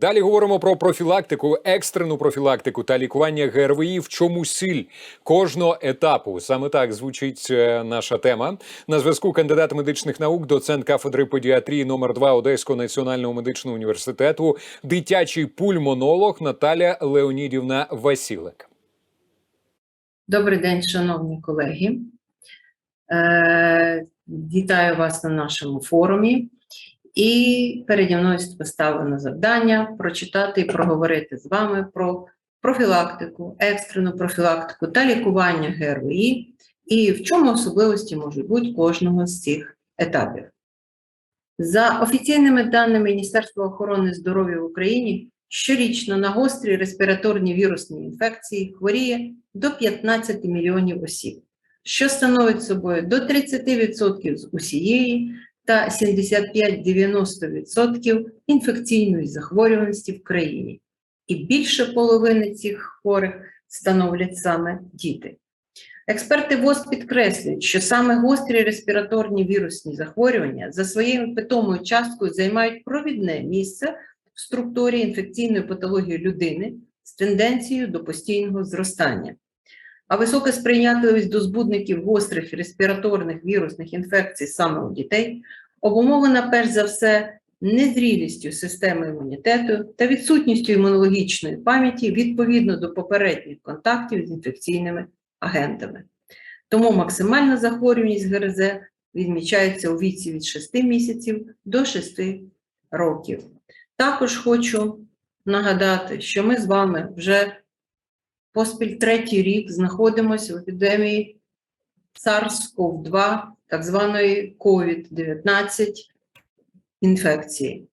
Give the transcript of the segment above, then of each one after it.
Далі говоримо про профілактику, екстрену профілактику та лікування ГРВІ. В чому сіль кожного етапу? Саме так звучить е, наша тема. На зв'язку кандидат медичних наук, доцент кафедри педіатрії номер 2 Одеського національного медичного університету, дитячий пульмонолог Наталя Леонідівна Васілик. Добрий день, шановні колеги. Е, Вітаю вас на нашому форумі. І переді мною поставлено завдання прочитати і проговорити з вами про профілактику, екстрену профілактику та лікування ГРВІ і в чому особливості можуть бути кожного з цих етапів. За офіційними даними Міністерства охорони здоров'я в Україні, щорічно на гострі респіраторні вірусні інфекції хворіє до 15 мільйонів осіб, що становить собою до 30% з усієї та 75-90% інфекційної захворюваності в країні. І більше половини цих хворих становлять саме діти. Експерти ВОЗ підкреслюють, що саме гострі респіраторні вірусні захворювання за своєю питомою часткою займають провідне місце в структурі інфекційної патології людини з тенденцією до постійного зростання. А висока сприйнятливість до збудників гострих респіраторних вірусних інфекцій саме у дітей обумовлена перш за все незрілістю системи імунітету та відсутністю імунологічної пам'яті відповідно до попередніх контактів з інфекційними агентами. Тому максимальна захворюваність ГРЗ відмічається у віці від 6 місяців до 6 років. Також хочу нагадати, що ми з вами вже поспіль третій рік знаходимося в епідемії SARS-CoV-2, так званої COVID-19 інфекції.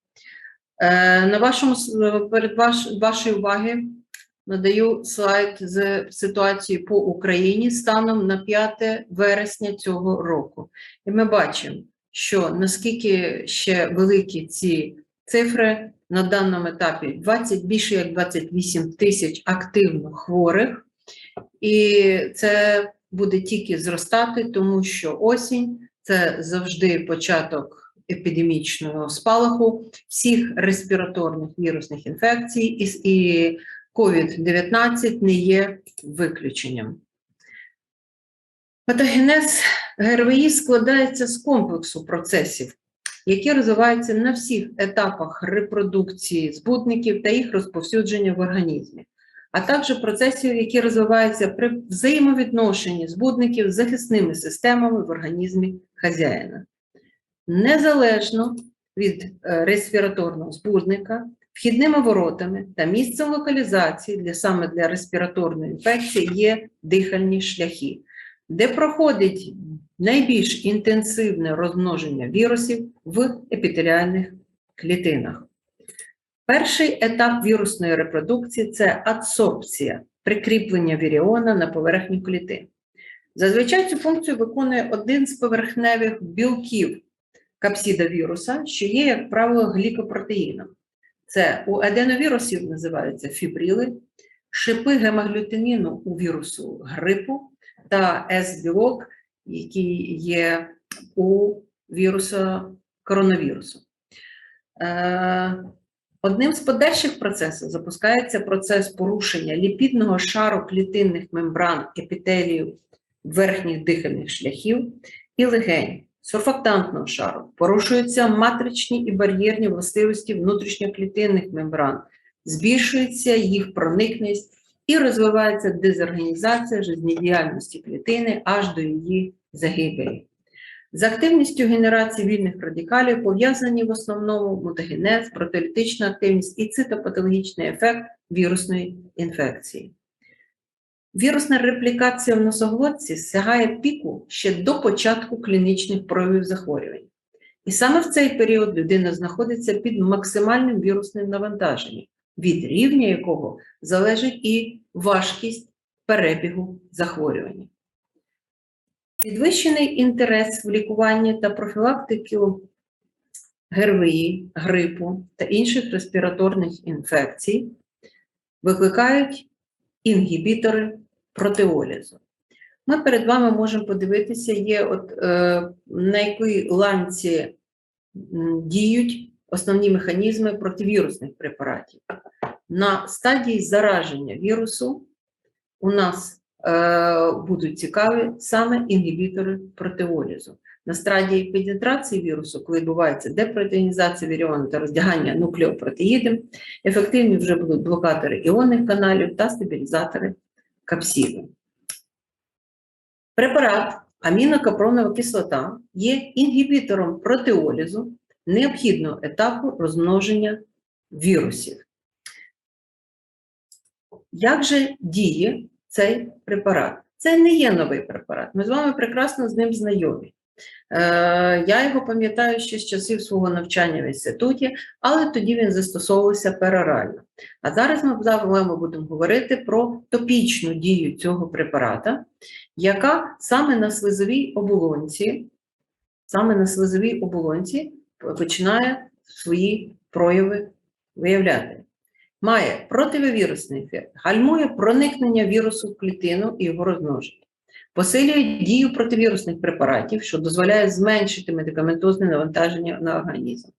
Е, На вашому с- перед ваш, вашої уваги надаю слайд з ситуації по Україні станом на 5 вересня цього року. І ми бачимо, що наскільки ще великі ці цифри на даному етапі 20, більше як 28 тисяч активно хворих, і це буде тільки зростати, тому що осінь це завжди початок епідемічного спалаху всіх респіраторних вірусних інфекцій, і, COVID-19 не є виключенням. Патогенез ГРВІ складається з комплексу процесів, які розвиваються на всіх етапах репродукції збутників та їх розповсюдження в організмі, а також процесів, які розвиваються при взаємовідношенні збутників з захисними системами в організмі хазяїна. Незалежно від е, респіраторного збудника, вхідними воротами та місцем локалізації для саме для респіраторної інфекції є дихальні шляхи, де проходить найбільш інтенсивне розмноження вірусів в епітеліальних клітинах. Перший етап вірусної репродукції це адсорбція, прикріплення віріона на поверхню клітин. Зазвичай цю функцію виконує один з поверхневих білків капсида віруса, що є, як правило, глікопротеїном. Це у аденовірусів називаються фібрили, шипи гемаглютиніну у вірусу грипу та С-білок, який є у віруса коронавірусу. Е, Одним з подальших процесів запускається процес порушення ліпідного шару клітинних мембран епітелію верхніх дихальних шляхів і легень, сурфактантного шару. Порушуються матричні і бар'єрні властивості внутрішньоклітинних мембран, збільшується їх проникність і розвивається дезорганізація жизнедіяльності клітини аж до її загибелі. З активністю генерації вільних радикалів пов'язані в основному мутагенез, протеолітична активність і цитопатологічний ефект вірусної інфекції. Вірусна реплікація в носоглотці сягає піку ще до початку клінічних проявів захворювань. І саме в цей період людина знаходиться під максимальним вірусним навантаженням, від рівня якого залежить і важкість перебігу захворювання. Підвищений інтерес в лікуванні та профілактиці ГРВІ, грипу та інших респіраторних інфекцій викликають інгібітори протеолізу. Ми перед вами можемо подивитися, є от, е, на якій ланці діють основні механізми противірусних препаратів. На стадії зараження вірусу у нас е, будуть цікаві саме інгібітори протеолізу. На стадії пенетрації вірусу, коли відбувається депротеїнізація віріону та роздягання нуклеопротеїдів, ефективні вже будуть блокатори іонних каналів та стабілізатори капсіду. Препарат амінокапронова кислота є інгібітором протеолізу необхідного етапу розмноження вірусів. Як же діє цей препарат? Це не є новий препарат. Ми з вами прекрасно з ним знайомі. Е, я його пам'ятаю ще з часів свого навчання в інституті, але тоді він застосовувався перорально. А зараз ми вами будемо говорити про топічну дію цього препарата, яка саме на слизовій оболонці, саме на слизовій оболонці починає свої прояви виявляти. Має противовірусний ефект, гальмує проникнення вірусу в клітину і його розмноження. Посилює дію противірусних препаратів, що дозволяє зменшити медикаментозне навантаження на організм.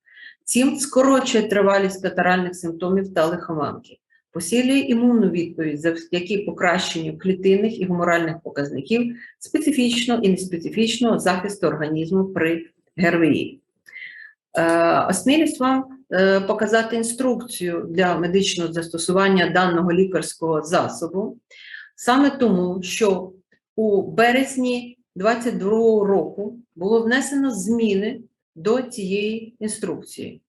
Цим скорочує тривалість катаральних симптомів та лихоманки, посилює імунну відповідь завдяки покращенню клітинних і гуморальних показників специфічного і неспецифічного захисту організму при ГРВІ. Е, Осмілюсь вам е, показати інструкцію для медичного застосування даного лікарського засобу, саме тому, що у березні 2022 року було внесено зміни до цієї інструкції.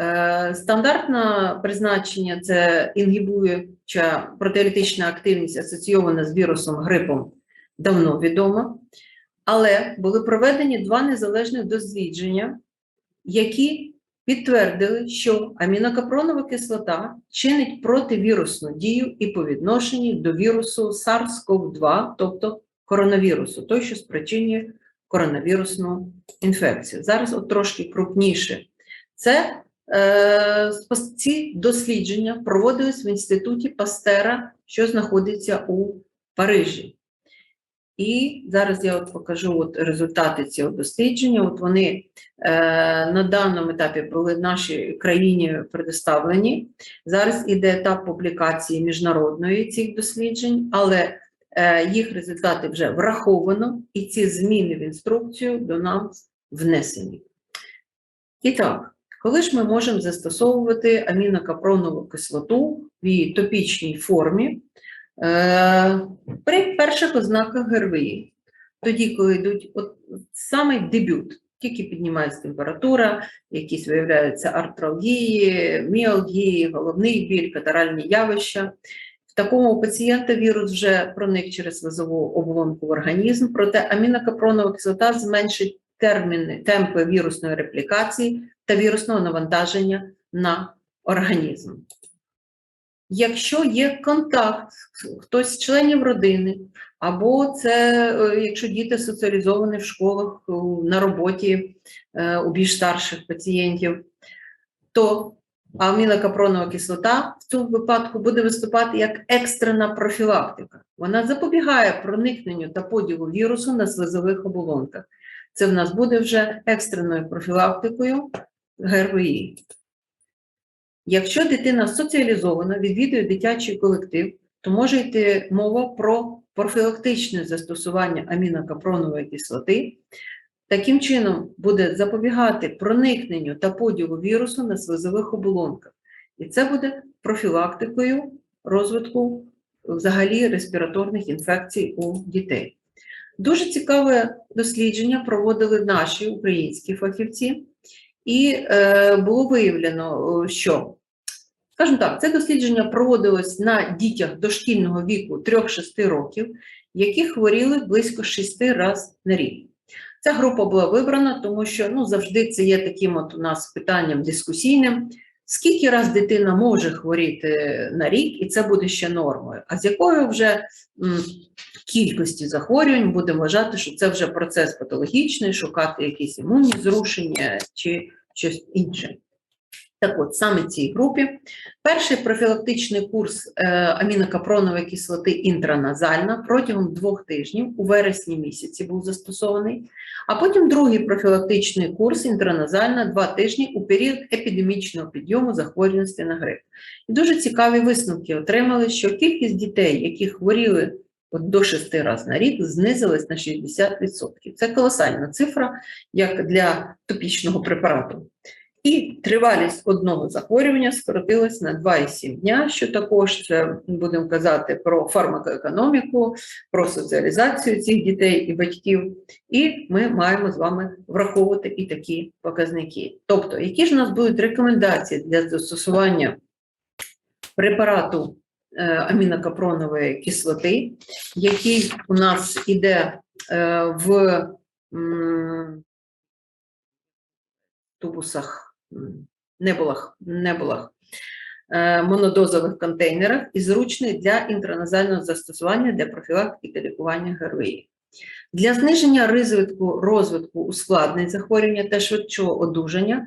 Е, Стандартне призначення це інгібуюча протеолітична активність асоційована з вірусом грипом давно відома, але були проведені два незалежних дослідження, які підтвердили, що амінокапронова кислота чинить противірусну дію і по відношенню до вірусу SARS-CoV-2, тобто коронавірусу, той, що спричинює коронавірусну інфекцію. Зараз от трошки крупніше. Це е, ці дослідження проводились в інституті Пастера, що знаходиться у Парижі. І зараз я от покажу от результати цього дослідження. От вони е, на даному етапі були нашій країні предоставлені. Зараз іде етап публікації міжнародної цих досліджень, але е, їх результати вже враховано, і ці зміни в інструкцію до нас внесені. І так, коли ж ми можемо застосовувати амінокапронову кислоту в її топічній формі при перших ознаках ГРВІ, тоді, коли йдуть от самий дебют, тільки піднімається температура, якісь виявляються артралгії, міалгії, головний біль, катаральні явища. В такому пацієнта вірус вже проник через слизову оболонку в організм, проте амінокапронова кислота зменшить терміни, темпи вірусної реплікації та вірусного навантаження на організм. Якщо є контакт, хтось з членів родини, або це е, якщо діти соціалізовані в школах, на роботі е, у більш старших пацієнтів, то амінокапронова кислота в цьому випадку буде виступати як екстрена профілактика. Вона запобігає проникненню та поділу вірусу на слизових оболонках. Це в нас буде вже екстреною профілактикою ГРВІ. Якщо дитина соціалізована, відвідує дитячий колектив, то може йти мова про профілактичне застосування амінокапронової кислоти. Таким чином буде запобігати проникненню та поділу вірусу на слизових оболонках. І це буде профілактикою розвитку взагалі респіраторних інфекцій у дітей. Дуже цікаве дослідження проводили наші українські фахівці, і е, було виявлено, що, скажімо так, це дослідження проводилось на дітях дошкільного віку 3-6 років, які хворіли близько 6 разів на рік. Ця група була вибрана, тому що ну, завжди це є таким от у нас питанням дискусійним. Скільки раз дитина може хворіти на рік, і це буде ще нормою. А з якою вже кількості захворювань будемо вважати, що це вже процес патологічний, шукати якісь імунні зрушення чи щось інше. Так от, саме цій групі перший профілактичний курс е, амінокапронової кислоти інтраназальна протягом двох тижнів у вересні місяці був застосований, а потім другий профілактичний курс інтраназальна два тижні у період епідемічного підйому захворюваності на грип. І дуже цікаві висновки отримали, що кількість дітей, які хворіли до 6 разів на рік, знизилась на 60%. Це колосальна цифра, як для топічного препарату. І тривалість одного захворювання скоротилась на 2,7 дня, що також це будемо казати про фармакоекономіку, про соціалізацію цих дітей і батьків. І ми маємо з вами враховувати і такі показники. Тобто, які ж у нас будуть рекомендації для застосування препарату амінокапронової кислоти, який у нас іде е, в тубусах, небулах, небулах, е, монодозових контейнерах і зручний для інтраназального застосування для профілактики та лікування ГРВІ. Для зниження ризику розвитку ускладнень захворювання та швидшого одужання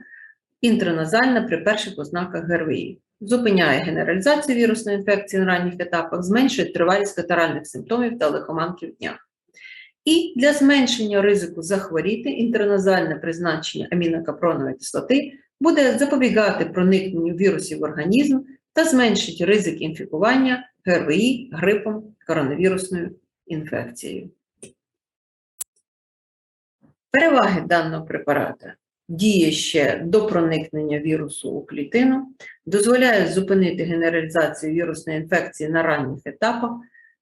інтраназальна при перших ознаках ГРВІ. Зупиняє генералізацію вірусної інфекції на ранніх етапах, зменшує тривалість катаральних симптомів та лихоманки в днях. І для зменшення ризику захворіти інтерназальне призначення амінокапронової кислоти буде запобігати проникненню вірусів в організм та зменшить ризик інфікування ГРВІ, грипом, коронавірусною інфекцією. Переваги даного препарата діє ще до проникнення вірусу у клітину, дозволяє зупинити генералізацію вірусної інфекції на ранніх етапах,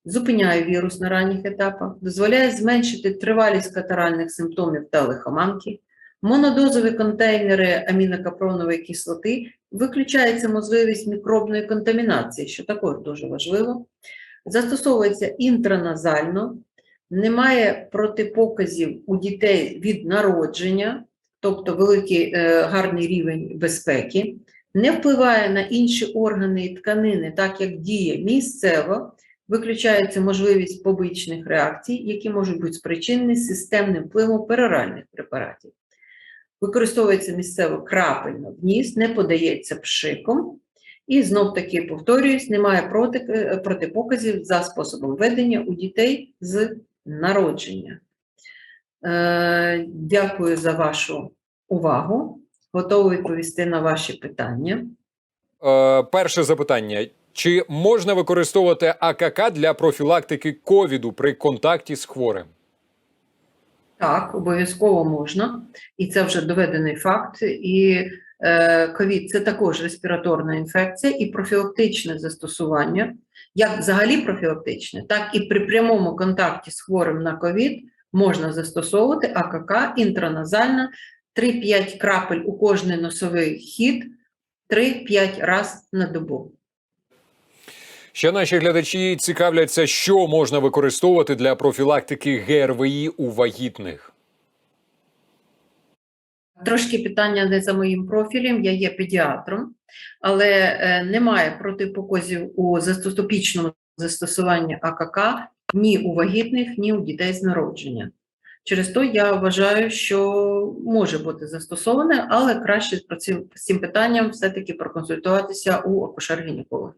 зупиняє вірус на ранніх етапах, дозволяє зменшити тривалість катаральних симптомів та лихоманки. Монодозові контейнери амінокапронової кислоти виключається можливість мікробної контамінації, що також дуже важливо. Застосовується інтраназально, немає протипоказів у дітей від народження, тобто великий е, гарний рівень безпеки, не впливає на інші органи і тканини, так як діє місцево, виключається можливість побічних реакцій, які можуть бути спричинені системним впливом пероральних препаратів. Використовується місцево крапельно в ніс, не подається пшиком. І знов таки повторююсь, немає проти, е, протипоказів за способом ведення у дітей з народження. Е, дякую за вашу увагу. Готовий відповісти на ваші питання. Е, перше запитання: чи можна використовувати АКК для профілактики ковіду при контакті з хворим? Так, обов'язково можна, і це вже доведений факт. І е, ковід це також респіраторна інфекція і профілактичне застосування, як взагалі профілактичне, так і при прямому контакті з хворим на ковід можна застосовувати АКК інтраназальна 3-5 крапель у кожний носовий хід 3-5 раз на добу. Ще наші глядачі цікавляться, що можна використовувати для профілактики ГРВІ у вагітних. Трошки питання не за моїм профілем, я є педіатром, але е, немає протипоказів у застостопічному застосуванні АКК ні у вагітних, ні у дітей з народження. Через то я вважаю, що може бути застосоване, але краще про з цим питанням все-таки проконсультуватися у акушер-гінеколога.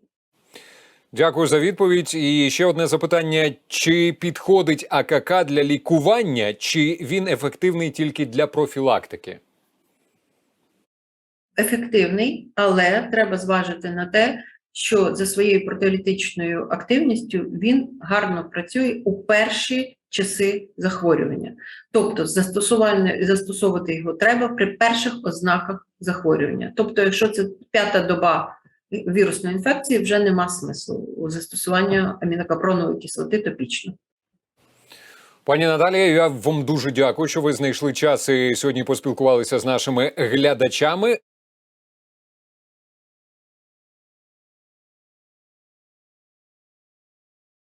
Дякую за відповідь. І ще одне запитання: чи підходить АКК для лікування, чи він ефективний тільки для профілактики? ефективний, але треба зважити на те, що за своєю протеолітичною активністю він гарно працює у перші часи захворювання. Тобто застосовувати його треба при перших ознаках захворювання. Тобто, якщо це п'ята доба вірусної інфекції, вже нема смислу у застосування амінокапронової кислоти топічно. Пані Наталія, я вам дуже дякую, що ви знайшли час і сьогодні поспілкувалися з нашими глядачами.